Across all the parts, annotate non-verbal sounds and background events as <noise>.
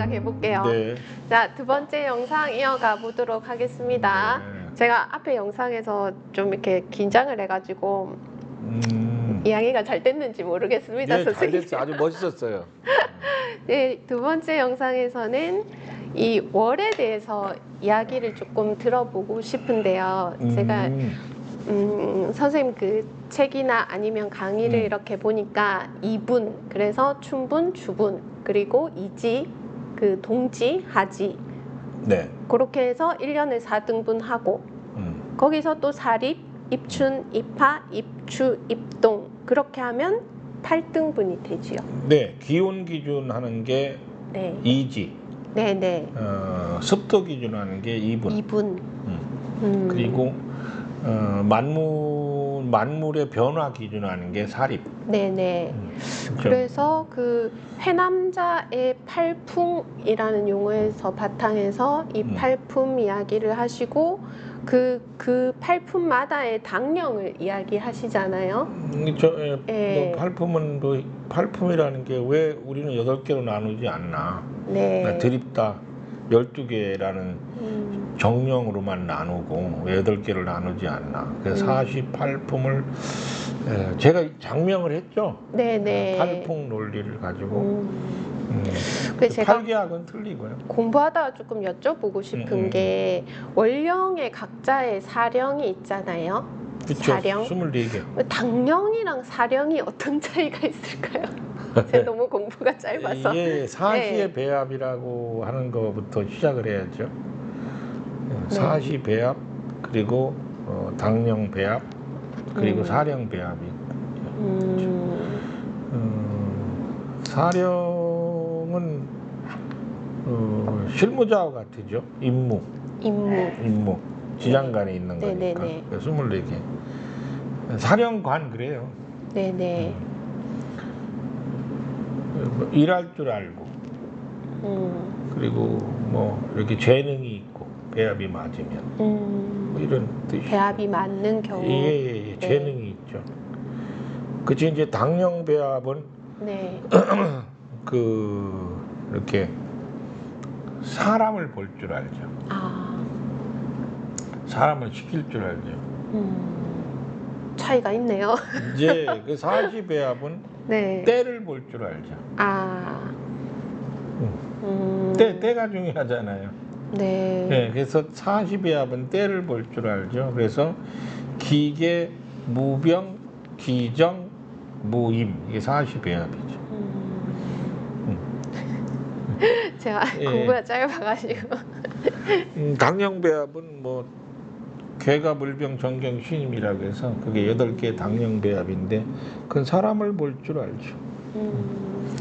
시작해 볼게요. 네. 자, 두 번째 영상 이어가 보도록 하겠습니다. 네. 제가 앞에 영상에서 좀 이렇게 긴장을 해가지고 음. 이야기가 잘 됐는지 모르겠습니다, 네, 잘 선생님. 됐어. 아주 멋있었어요. <laughs> 네, 두 번째 영상에서는 이 월에 대해서 이야기를 조금 들어보고 싶은데요. 제가 음. 음, 선생님 그 책이나 아니면 강의를 음. 이렇게 보니까 이분 그래서 춘분, 주분 그리고 이지, 그 동지, 하지 네. 그렇게 해서 1년을 4등분 하고 음. 거기서 또 사립, 입춘, 입하, 입추, 입동 그렇게 하면 8등분이 되지요. 네. 기온 기준 하는 게 네. 2지. 네, 네. 어, 습도 기준 하는 게 2분. 2분. 음. 음. 그리고 어, 만물 만물의 변화 기준 하는 게 사립. 네, 네. 음. 그렇죠? 그래서 그 회남자의 팔풍이라는 용어에서 바탕에서 이 음. 팔품 이야기를 하시고 그, 그 팔품마다의 당령을 이야기하시잖아요. 음, 저 예, 예. 뭐 팔품은 뭐 팔품이라는 게 왜 우리는 여덟 개로 나누지 않나? 네. 그러니까 드립다 12개라는 음, 정령으로만 나누고 왜 여덟 개를 나누지 않나? 그래서 음. 48품을 예, 제가 장명을 했죠. 네네. 팔풍 논리를 가지고 음, 음. 그래서 제가 팔계학은 틀리고요. 공부하다가 조금 여쭤보고 싶은 음, 음. 게 원령의 각자의 사령이 있잖아요. 그렇죠. 사령? 24개. 당령이랑 사령이 어떤 <laughs> 차이가 있을까요? <laughs> 제가 너무 공부가 짧아서. 이게 사시의 네. 배합이라고 하는 것부터 시작을 해야죠. 네. 사시 배합 그리고 어, 당령 배합 그리고 음. 사령 배합이. 음, 음, 사령은 어, 실무자와 같으죠. 임무, 임무. 임무 지장간에 있는 네, 네, 거니까. 네. 24개. 사령관 그래요. 네네. 뭐 일할 줄 알고 음, 그리고 뭐 이렇게 재능이 있고 배합이 맞으면 뭐 음, 이런 뜻이 배합이 맞는 경우. 예, 예, 예, 재능이 있죠. 그치 이제 당령 배합은 네. <clears throat> 그 이렇게 사람을 볼 줄 알죠. 아, 사람을 시킬 줄 알죠. 음, 차이가 있네요. 이제 <laughs> 그 사시 배합은 네. 때를 볼 줄 알죠. 아. 음. 음, 때 때가 중요하잖아요. 네. 네, 그래서 사시 배합은 때를 볼 줄 알죠. 그래서 기계, 무병, 기정, 무임 이게 사시 배합이죠. 음. <laughs> 제가 예. 공부가 짧아가지고. 음, 당령 배합은 뭐 괴가 물병 정경 신임이라고 해서 그게 여덟 개 당령 배합인데 그건 사람을 볼 줄 알죠. 음.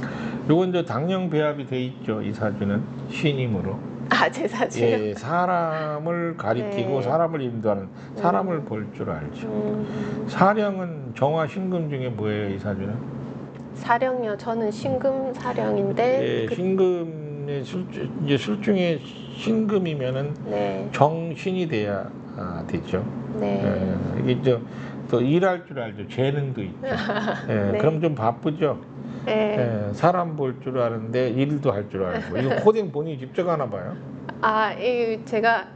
요건 이제 당령 배합이 돼 있죠. 이 사주는 신임으로. 아, 제 사진. 예, 사람을 가리키고 네. 사람을 인도하는 사람을 볼줄 알죠. 음, 사령은 정화 신금 중에 뭐예요, 이 사주는? 사령요. 저는 신금 사령인데. 예, 그, 신금 의술 이제 술 중에 신금이면은 네. 정신이 돼야 아, 되죠. 네. 예, 이게 저, 또 일할 줄 알죠. 재능도 있죠. 예, <laughs> 네. 그럼 좀 바쁘죠. 네. 예, 사람 볼 줄 아는데 일도 할 줄 알고. 이거 <laughs> 코딩 본인이 직접 하나 봐요. 아, 이 제가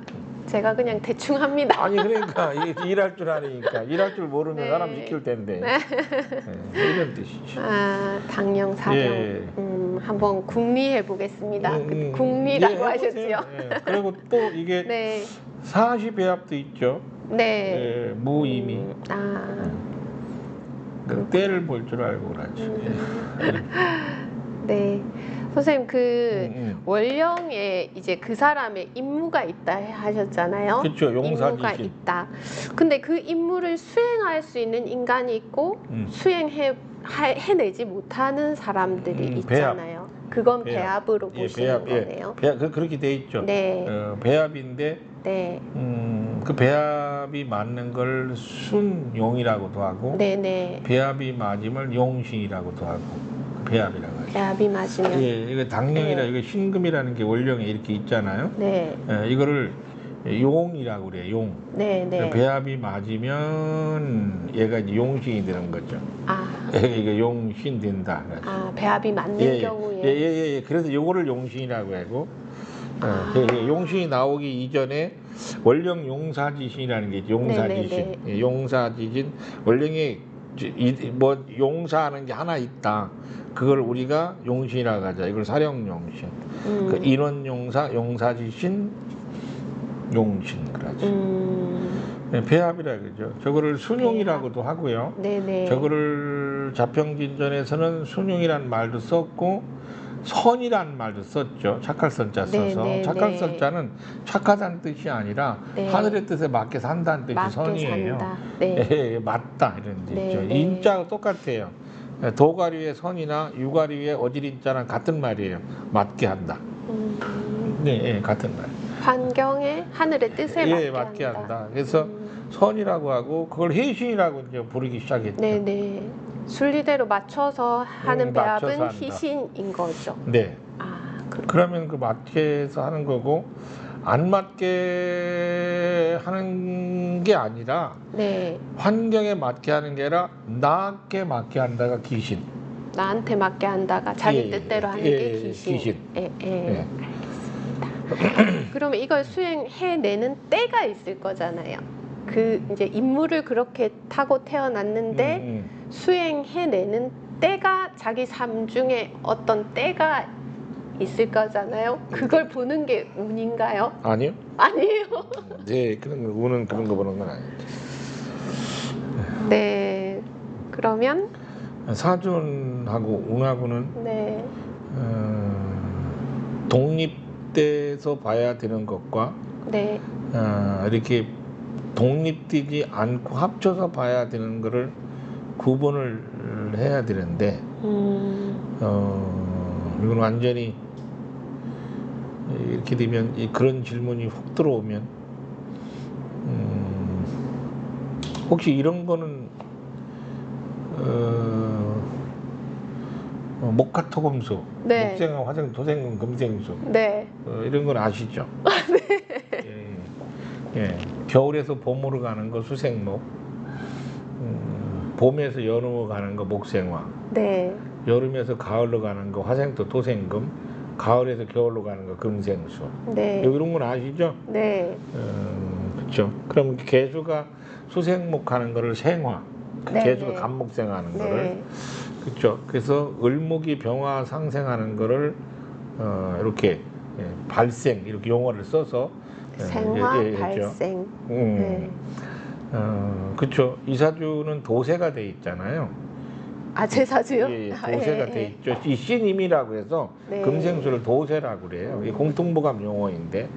제가 그냥 대충 합니다. 아니 그러니까 일할 줄 아니까 일할 줄 모르면 네. 사람 시킬 텐데 예, 이런 뜻이죠. 아, 당령 사령. 예. 음, 한번 궁리해 보겠습니다. 음, 음. 궁리라고 예. 하셨지요? 예. 그리고 또 이게 네. 사시 배합도 있죠. 네. 예, 무임이 음, 아. 그 때를 볼 줄 알고 그러죠. 음. 네. 선생님 그 음, 음. 원령에 이제 그 사람의 임무가 있다 하셨잖아요. 그렇죠. 임무가 용사지신. 있다. 근데 그 임무를 수행할 수 있는 인간이 있고 음. 수행해 하- 해내지 못하는 사람들이 음, 있잖아요. 그건 배합. 배합. 으로 예, 보시는 배합, 예. 거네요. 배합 그, 그렇게 돼 있죠. 네, 어, 배합인데 네, 음, 그 배합이 맞는 걸 순용이라고도 하고 네, 네. 배합이 맞으면 용신이라고도 하고 배합이라고 배합이 맞으면 예, 이거 당령이라 네. 이거 신금이라는 게 원령에 이렇게 있잖아요. 네, 예, 이거를 용이라고 그래요. 용. 네, 네. 배합이 맞으면 얘가 이제 용신이 되는 거죠. 아, 이게 용신 된다. 아, 배합이 맞는 예, 예, 경우에. 예, 예, 예. 그래서 요거를 용신이라고 하고 어, 아. 그, 그 용신이 나오기 이전에 원령 용사지신이라는 게 있죠. 용사지신. 네, 네, 예, 용사지신 원령이 이- 뭐 용사하는 게 하나 있다. 그걸 우리가 용신이라고 하자. 이걸 사령 용신. 음, 그 인원 용사, 용사 지신, 용신 그러죠. 음, 예, 배합이라 그러죠. 저거를 순용이라고도 하고요. 네, 네. 저거를 자평진전에서는 순용이란 말도 썼고 선이란 말도 썼죠. 착할 선자 써서 네, 네, 착할선자는 착하다는 뜻이 아니라 네. 하늘의 뜻에 맞게 산다는 뜻이 선이에요. 네. <laughs> 예, 맞다 이런 네, 뜻이죠. 네. 인자가 똑같아요. 예, 도가리의 선이나 유가리의 어지린자랑 같은 말이에요. 맞게 한다. 음, 네, 예, 같은 말. 환경에 하늘의 뜻에 예, 맞게, 맞게 한다. 한다. 그래서 음, 선이라고 하고 그걸 해신이라고 이제 부르기 시작했죠. 네, 네. 순리대로 맞춰서 하는 음, 맞춰서 배합은 한다. 희신인 거죠. 네. 아, 그, 그러면 그 맞게 해서 하는 거고 안 맞게 하는 게 아니라 네. 환경에 맞게 하는 게 아니라 나께 맞게 한다가 기신. 나한테 맞게 한다가 자기 예, 예, 뜻대로 하는 예, 게 예, 기신. 기신. 예, 예. 예. 그러면 이걸 수행해내는 때가 있을 거잖아요. 그 이제 임무를 그렇게 타고 태어났는데 음, 음. 수행해내는 때가 자기 삶 중에 어떤 때가 있을 거잖아요. 그걸 보는 게 운인가요? 아니요. 아니에요. 네, 그런 거, 우는 그런 거 보는 건 아니죠. 네. 그러면 사준하고 운하고는 네. 어, 독립돼서 봐야 되는 것과 네. 어, 이렇게 독립되지 않고 합쳐서 봐야 되는 거를 구분을 해야 되는데 음. 어, 이건 완전히 이렇게 되면 이 그런 질문이 훅 들어오면 음, 혹시 이런 거는 어, 어, 목화토금수, 네. 목생화, 화생, 토생금, 금생수 네. 어, 이런 건 아시죠? <laughs> 예, 예. 겨울에서 봄으로 가는 거 수생목, 음, 봄에서 여름으로 가는 거 목생화, 네. 여름에서 가을로 가는 거 화생토 토생금, 가을에서 겨울로 가는 거 금생수. 네. 이런 건 아시죠? 네. 어, 그렇죠. 그럼 개수가 수생목 하는 거를 생화, 그 네, 개수가 네. 간목생 하는 거를 네. 그렇죠. 그래서 을목이 병화 상생하는 거를 어, 이렇게 예, 발생 이렇게 용어를 써서 예, 생화 예, 예. 발생. 음, 네. 어, 그렇죠. 이사주는 도세가 돼 있잖아요. 아, 제 사주요? 예, 예, 아, 도세가 예, 돼 예. 있죠. 이 신임이라고 해서 네. 금생수를 도세라고 그래요. 이 공통보감 용어인데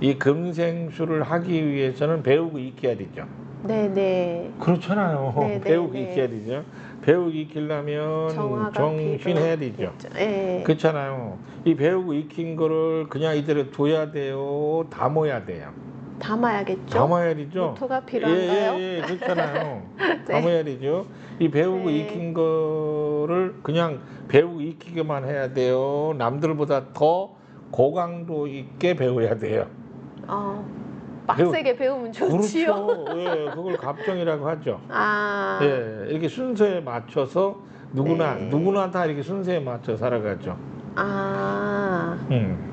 이 금생수를 하기 위해서는 배우고 익혀야 되죠. 네, 네. 그렇잖아요. 네, 네, <laughs> 배우고 네. 익혀야 되죠. 배우고 익히려면 정신해야 되죠. 예. 그렇잖아요. 이 배우고 익힌 거를 그냥 이대로 둬야 돼요. 담아야 돼요. 담아야겠죠? 담아야 되죠. 노트가 필요한가요? 예, 예, 예, 그렇잖아요. <laughs> 네. 담아야 되죠. 이 배우고 네. 익힌 거를 그냥 배우고 익히기만 해야 돼요. 남들보다 더 고강도 있게 배워야 돼요. 어, 빡세게 배우 면 좋지요. 그렇죠. 예, 그걸 갑정이라고 하죠. <laughs> 아, 예, 이렇게 순서에 맞춰서 누구나 네. 누구나 다 이렇게 순서에 맞춰 살아가죠. 아, 음.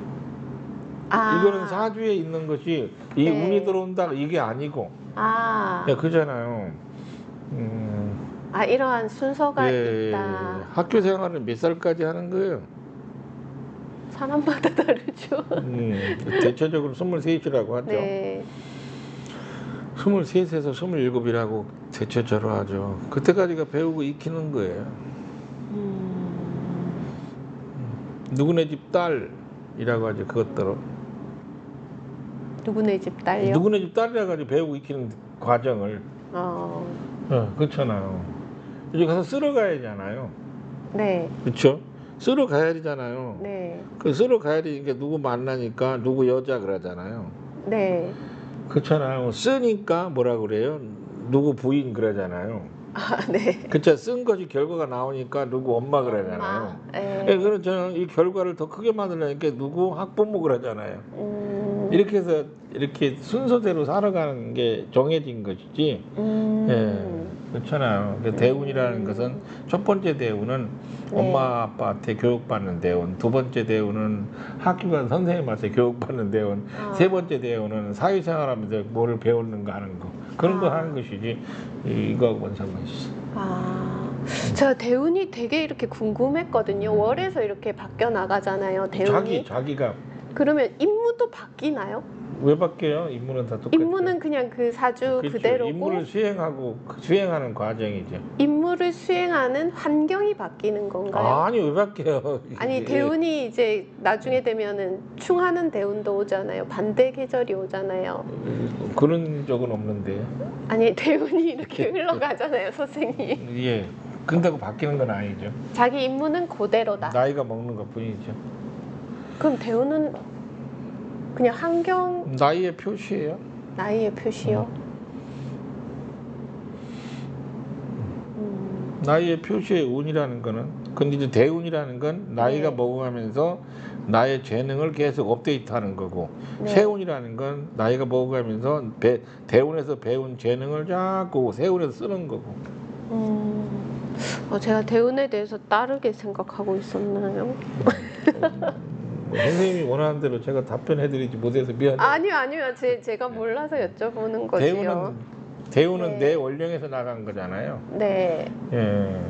아. 이거는 사주에 있는 것이 이 네. 운이 들어온다 이게 아니고 아, 예, 그잖아요. 음, 아 이러한 순서가 예, 있다. 학교 생활은 몇 살까지 하는 거예요? 사람마다 다르죠. 음, 대체적으로 23이라고 하죠. 네. 23에서 27이라고 대체적으로 하죠. 그때까지가 배우고 익히는 거예요. 음, 누구네 집 딸이라고 하죠. 그것들은. 누구네 집 딸요? 누구네 집 딸이라 가지고 배우고 익히는 과정을 어, 어, 그렇잖아요. 이제 가서 쓸어 가야 되잖아요. 네, 그렇죠? 쓸어 가야 되잖아요. 네, 그 쓸어 가야 되니까 누구 만나니까 누구 여자 그러잖아요. 네. 그렇잖아요. 쓰니까 뭐라 그래요? 누구 부인 그러잖아요. 아, 네. 그쵸? 쓴 것이 결과가 나오니까 누구 엄마 그러잖아요. 네. 예, 그럼 저는 이 결과를 더 크게 만들려니까 누구 학부모 그러잖아요. 음, 이렇게 해서 이렇게 순서대로 살아가는 게 정해진 것이지. 음. 예, 그렇잖아요. 그 대운이라는 것은 첫 번째 대운은 네. 엄마 아빠한테 교육받는 대운, 두 번째 대운은 학교 가서 선생님한테 교육받는 대운, 아. 세 번째 대운은 사회생활하면서 뭐를 배우는가 하는 거 그런 거 아. 하는 것이지 이- 이거하고 뭔 상관이 있어? 아, 제가 대운이 되게 이렇게 궁금했거든요. 월에서 이렇게 바뀌어 나가잖아요. 대운이. 자기 자기가 그러면 임무도 바뀌나요? 왜 바뀌어요? 인물은 다 똑같죠. 임무는 그냥 그 사주 그렇죠. 그대로고 임무를 수행하고 그 수행하는 과정이죠. 임무를 수행하는 환경이 바뀌는 건가요? 아 니 왜 바뀌어요? 아니. 대운이 이제 나중에 되면은 충하는 대운도 오잖아요. 반대 계절이 오잖아요. 그런 적은 없는데. 아니 대운이 이렇게 흘러가잖아요, 선생님. 예. 근다고 바뀌는 건 아니죠. 자기 임무는 그대로다. 나이가 먹는 것 뿐이죠. 그럼 대운은 그냥 환경 나이의 표시예요. 나이의 표시요. 음, 나이의 표시의 운이라는 거는 근데 이제 대운이라는 건 나이가 네. 먹어가면서 나의 재능을 계속 업데이트하는 거고 네. 세운이라는 건 나이가 먹어가면서 배, 대운에서 배운 재능을 자꾸 세운에서 쓰는 거고 음, 어, 제가 대운에 대해서 다르게 생각하고 있었나요? 뭐 선생님이 원하는 대로 제가 답변해드리지 못해서 미안해요. 아니요, 아니요. 제, 제가 몰라서 여쭤보는 거지요. 대운은 대운은 네. 내 원령에서 나간 거잖아요. 네. 예,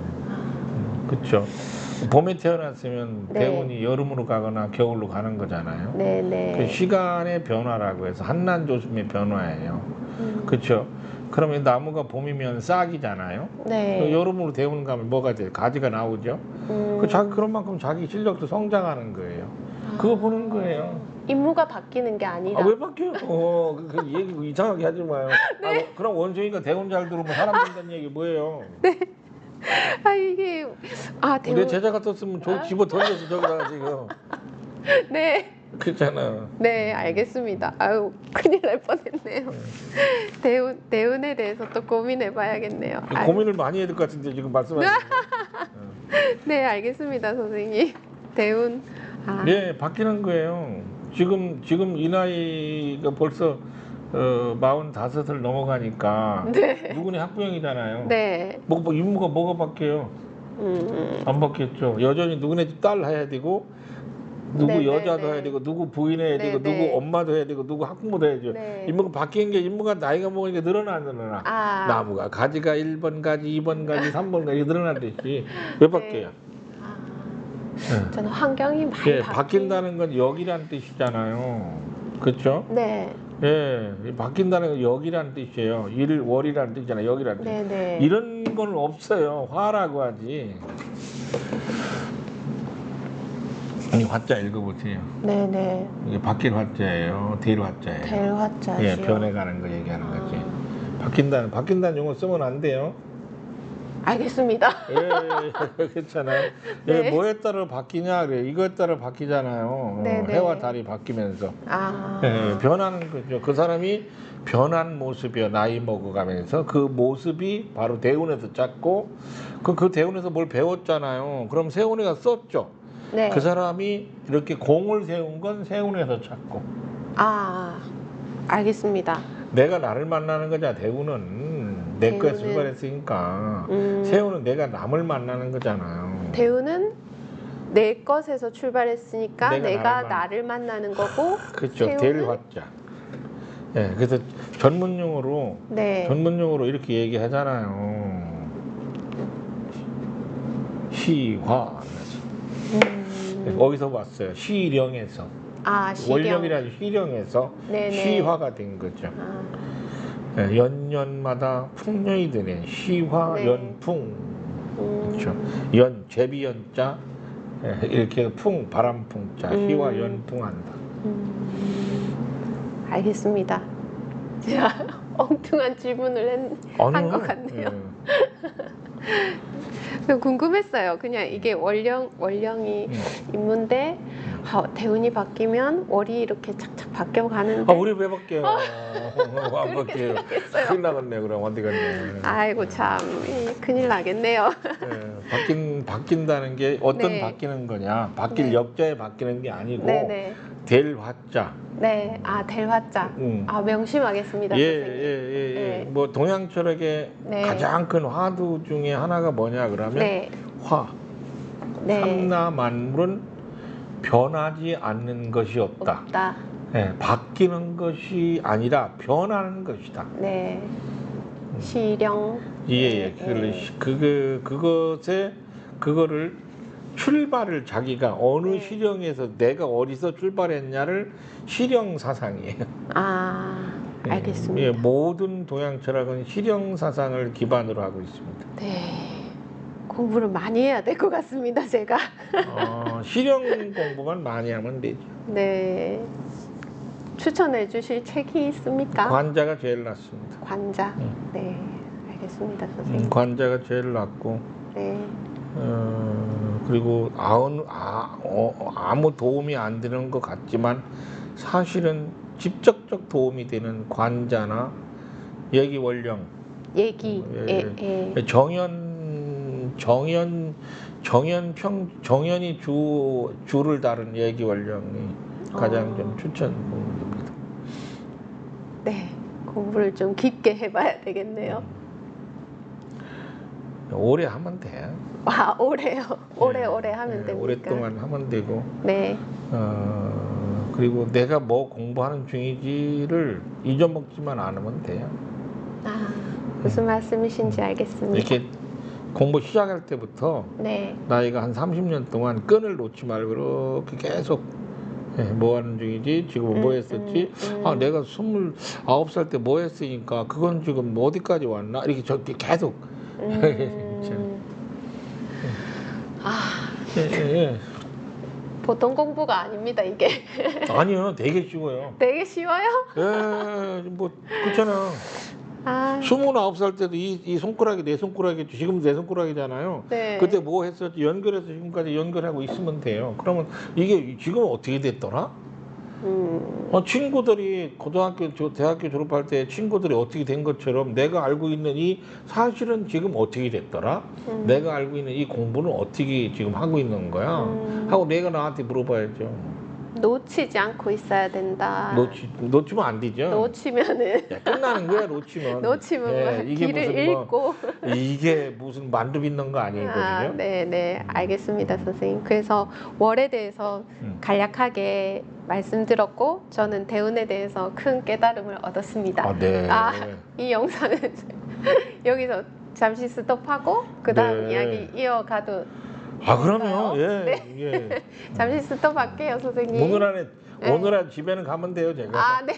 그렇죠. 봄에 태어났으면 네. 대운이 여름으로 가거나 겨울로 가는 거잖아요. 네, 그 네. 시간의 변화라고 해서 한난조심의 변화예요. 음, 그렇죠. 그러면 나무가 봄이면 싹이잖아요. 네. 여름으로 대운 가면 뭐가 돼요? 가지가 나오죠. 음, 그 자기 그런 만큼 자기 실력도 성장하는 거예요. 그거 보는 거예요. 임무가 바뀌는 게 아니라. 아, 왜 바뀌어요? 어, 그, 그 얘기 이상하게 하지 마요. <laughs> 아, 네. 뭐, 그럼 원숭이가 대운 잘 들어오면 사람 된다는 얘기 뭐예요? <laughs> 아, 이게 아내 대운. 제자가 떴으면 저 집어 던져서 저기다가 지금 <laughs> 네. 그렇잖아. 네, 알겠습니다. 아유, 큰일 날 뻔했네요. 대운 대운에 대해서 또 고민해 봐야겠네요. 아유, 고민을 많이 해야 될 것 같은데 지금 말씀하시는 네, 알겠습니다, 선생님. 대운. 아, 네, 바뀌는 거예요. 지금 지금 이 나이가 벌써 어, 45을 넘어가니까 <laughs> 네. 누구네 학부형이잖아요. 네. 뭐, 뭐 임무가 뭐가 바뀌어요? 음, 안 바뀌었죠. 여전히 누구네 집 딸 해야 되고 누구 네, 네, 여자도 네. 해야 되고 누구 부인 해야 네, 되고 네. 누구 엄마도 해야 되고 누구 학부모도 해야죠. 네. 임무가 바뀐 게 임무가 나이가 먹으니까 늘어나 안 늘어나. 아, 나무가 가지가 1번 가지, 2번 가지, 3번 가지 늘어나듯이 왜 바뀌어요? 아, 네. 저는 환경이 많이 예, 바뀐- 바뀐다는 건 역이란 뜻이잖아요. 그렇죠? 네, 예, 이 바뀐다는 건 역이란 뜻이에요. 일, 월이라는 뜻이잖아요. 역이란 뜻. 네, 네. 이런 건 없어요. 화라고 하지. 이 화자 읽어보세요. 네, 네. 이게 바뀐 화자예요. 대일 화자예요. 대화자지요. 예, 변해가는 거 얘기하는 거지. 아, 바뀐다는 바뀐다는 용어 쓰면 안 돼요. 알겠습니다. 예. <laughs> 예, 네. 뭐에 따라 바뀌냐 그래. 이거에 따라 바뀌잖아요. 어, 네, 네. 해와 달이 바뀌면서 아, 예, 변하는 거죠. 그 사람이 변한 모습이요. 나이 먹어가면서 그 모습이 바로 대운에서 찾고 그, 그 대운에서 뭘 배웠잖아요. 그럼 세운이가 썼죠. 네. 그 사람이 이렇게 공을 세운 건 세운에서 찾고 아, 알겠습니다. 내가 나를 만나는 거냐. 대운은 내 거에 대운은- 출발했으니까 음, 세운은 내가 남을 만나는 거잖아요. 대우는 내 것에서 출발했으니까 내가 내가, 나를 만- 나를 만나는 거고 그렇죠. 세운은? 대일화자. 예, 그래서 전문 용어로 네. 전문 용어로 이렇게 얘기하잖아요. 시화. 음, 어디서 왔어요? 시령에서. 아, 시령. 원령이라는 시령에서 네네. 시화가 된 거죠. 아, 예, 연년마다 풍년이 되네. 시화, 네. 연풍. 음, 그렇죠. 연, 제비 연자. 예, 이렇게 해서 풍, 바람 풍자. 음. 시화, 연풍한다. 음, 알겠습니다. 제가 <laughs> 엉뚱한 질문을 한 아니요. 것 같네요. <laughs> 예. 궁금했어요. 그냥 이게 원령 원령이 음. 임무인데 아, 대운이 바뀌면 월이 이렇게 착착 바뀌어 가는데 아, 우리 왜 바뀌어요? 안 그렇게 바뀌어요. 생각했어요. 큰일 나겠네, 그럼 어디 갔네. 아이고 참 이, 큰일 나겠네요. 예, 바뀐 바뀐다는 게 어떤 네. 바뀌는 거냐? 바뀔 네. 역자에 바뀌는 게 아니고 네네. 될 화자. 네, 아 대화자. 음. 아 명심하겠습니다, 예, 예, 선생님. 예, 예. 네. 뭐 동양 철학의 네. 가장 큰 화두 중에 하나가 뭐냐 그러면 네, 화. 네. 삼나 만물은 변하지 않는 것이 없다. 없다. 예, 바뀌는 것이 아니라 변하는 것이다. 네. 시령. 예, 예. 네, 네. 시- 그거 그것에 그거를 출발을 자기가 어느 네. 시령에서 내가 어디서 출발했냐를 시령 사상이에요. 아, <laughs> 예, 알겠습니다. 예, 모든 동양 철학은 시령 사상을 기반으로 하고 있습니다. 네. 공부를 많이 해야 될 것 같습니다, 제가. 어, 시령 공부만 많이 하면 되죠. 네. 추천해 주실 책이 있습니까? 관자가 제일 낫습니다. 관자. 음. 네. 알겠습니다, 음, 선생님. 관자가 제일 낫고 네. 어, 그리고 아무, 아, 어, 아무 도움이 안 되는 것 같지만 사실은 직접적 도움이 되는 관자나 얘기 원령 얘기. 예, 예, 예. 정연 정연 정연 평 정연이 주 주를 다룬 얘기 원령이 가장 어. 좀 추천됩니다. 네. 공부를 좀 깊게 해봐야 되겠네요. 오래 하면 돼. 와, 오래요. 오래 예, 오래 하면 예, 됩니까? 오랫동안 하면 되고 네. 어, 그리고 내가 뭐 공부하는 중이지를 잊어먹지만 않으면 돼요. 아, 무슨 말씀이신지 알겠습니다. 이렇게 공부 시작할 때부터 네. 나이가 한 30년 동안 끈을 놓지 말고 이렇게 계속 예, 뭐 하는 중이지 지금 뭐 음, 했었지 음, 음. 아 내가 29살 때 뭐 했으니까 그건 지금 어디까지 왔나 이렇게 저렇게 계속 음. <laughs> 아, 예, 예, 예. 보통 공부가 아닙니다, 이게. 아니요 되게 쉬워요 되게 쉬워요? 예 뭐 그렇잖아 아, 29살 때도 이, 이 손가락이 내 손가락이죠. 지금 내 손가락이잖아요. 네. 그때 뭐 했었지? 연결해서 지금까지 연결하고 있으면 돼요. 그러면 이게 지금 어떻게 됐더라? 음, 어, 친구들이 고등학교, 저- 대학교 졸업할 때 친구들이 어떻게 된 것처럼 내가 알고 있는 이 사실은 지금 어떻게 됐더라? 음. 내가 알고 있는 이 공부는 어떻게 지금 하고 있는 거야? 음. 하고 내가 나한테 물어봐야죠. 놓치지 않고 있어야 된다. 놓치, 놓치면 안 되죠. 놓치면은 야, 끝나는 거야, 놓치면. <laughs> 놓치면 예, 뭐 이게 길을 무슨 뭐 이게 무슨 만두 빚는 거 아니거든요. 아, 네, 네, 알겠습니다, 선생님. 그래서 월에 대해서 음. 간략하게 말씀드렸고, 저는 대운에 대해서 큰 깨달음을 얻었습니다. 아, 네. 아, 이 영상은 <laughs> 여기서 잠시 스톱하고 그 다음 네. 이야기 이어가도 아, 그럼요. 예. 네. 예. <laughs> 잠시 스톱할게요, 선생님. 오늘 안에 네. 오늘 안 집에는 가면 돼요, 제가. 아, 네.